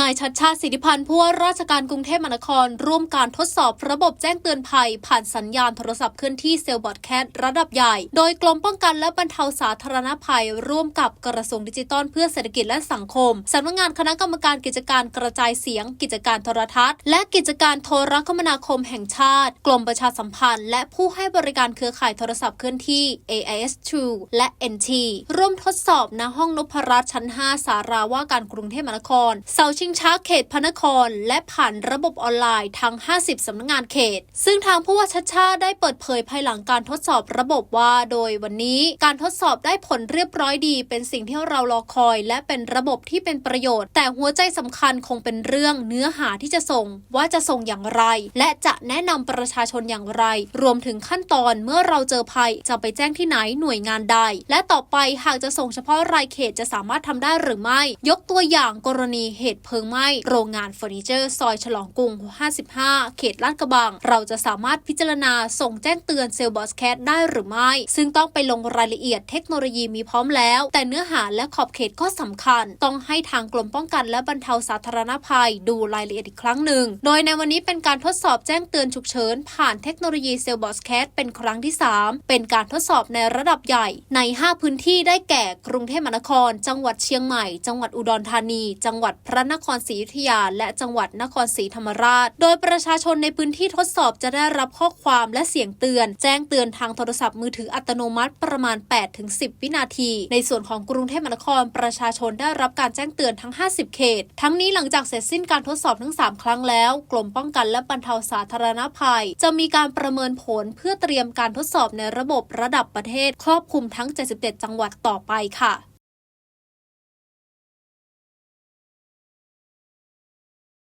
นายชัดชาติสิทธิพันธ์ผู้ว่าราชการกรุงเทพมหานคร ร่วมการทดสอบระบบแจ้งเตือนภัย ผ่านสัญญาณโทรศัพท์เคลื่อนที่เซลล์บอดแคสระดับใหญ่ โดยกรมป้องกันและบรรเทาสาธารณภัย ร่วมกับกระทรวงดิจิทัลเพื่อเศรษฐกิจและสังคมสำนักงานคณะกรรมการกิจการกระจายเสียง กิจการโทรทัศน์ และกิจการโทรคมนาคมแห่งชาติ กรมประชาสัมพันธ์ และผู้ให้บริการเครือข่ายโทรศัพท์เคลื่อนที่ AIS True และ NT ร่วมทดสอบณห้องนพรัตน์ชั้น 5 สาราว่าการกรุงเทพมหานครเสาชิงช้าเขตพระนคร และผ่านระบบออนไลน์ทั้ง 50 สำนักงานเขต ซึ่งทางผู้ว่าชัดชาติได้เปิดเผยภายหลังการทดสอบระบบว่า โดยวันนี้การทดสอบได้ผลเรียบร้อยดี เป็นสิ่งที่เรารอคอย และเป็นระบบที่เป็นประโยชน์ แต่หัวใจสำคัญคงเป็นเรื่องเนื้อหาที่จะส่ง ว่าจะส่งอย่างไร และจะแนะนำประชาชนอย่างไร รวมถึงขั้นตอนเมื่อเราเจอภัยจะไปแจ้งที่ไหนหน่วยงานใด และต่อไปหากจะส่งเฉพาะรายเขตจะสามารถทำได้หรือไม่ ยกตัวอย่างกรณีเหตุเพลิงไหม้โรงงานเฟอร์นิเจอร์ ซอยฉลองกรุง 55 เขตลาดกระบัง เราจะสามารถพิจารณาส่งแจ้งเตือนเซลล์บอสแคทได้หรือไม่ ซึ่งต้องไปลงรายละเอียดเทคโนโลยีมีพร้อมแล้ว แต่เนื้อหาและขอบเขตก็สำคัญ ต้องให้ทางกรมป้องกันและบรรเทาสาธารณภัย ดูรายละเอียดอีกครั้งหนึ่ง โดยในวันนี้เป็นการทดสอบแจ้งเตือนฉุกเฉิน ผ่านเทคโนโลยีเซลล์บอสแคทเป็นครั้งที่ 3 เป็นการทดสอบในระดับใหญ่ ใน 5 พื้นที่ได้แก่กรุงเทพมหานคร จังหวัดเชียงใหม่ จังหวัดอุดรธานี จังหวัดพระนครรศรีอยุธยา และจังหวัดนครศรีธรรมราช โดยประชาชนในพื้นที่ทดสอบจะได้รับข้อความและเสียงเตือน แจ้งเตือนทางโทรศัพท์มือถืออัตโนมัติประมาณ 8-10 วินาที ในส่วนของกรุงเทพมหานครประชาชนได้รับการแจ้งเตือนทั้ง 50 เขต ทั้งนี้หลังจากเสร็จสิ้นการทดสอบทั้ง 3 ครั้งแล้ว กรมป้องกันและบรรเทาสาธารณภัย จะมีการประเมินผลเพื่อเตรียมการทดสอบในระบบระดับประเทศ ครอบคลุมทั้ง 77 จังหวัดต่อไปค่ะ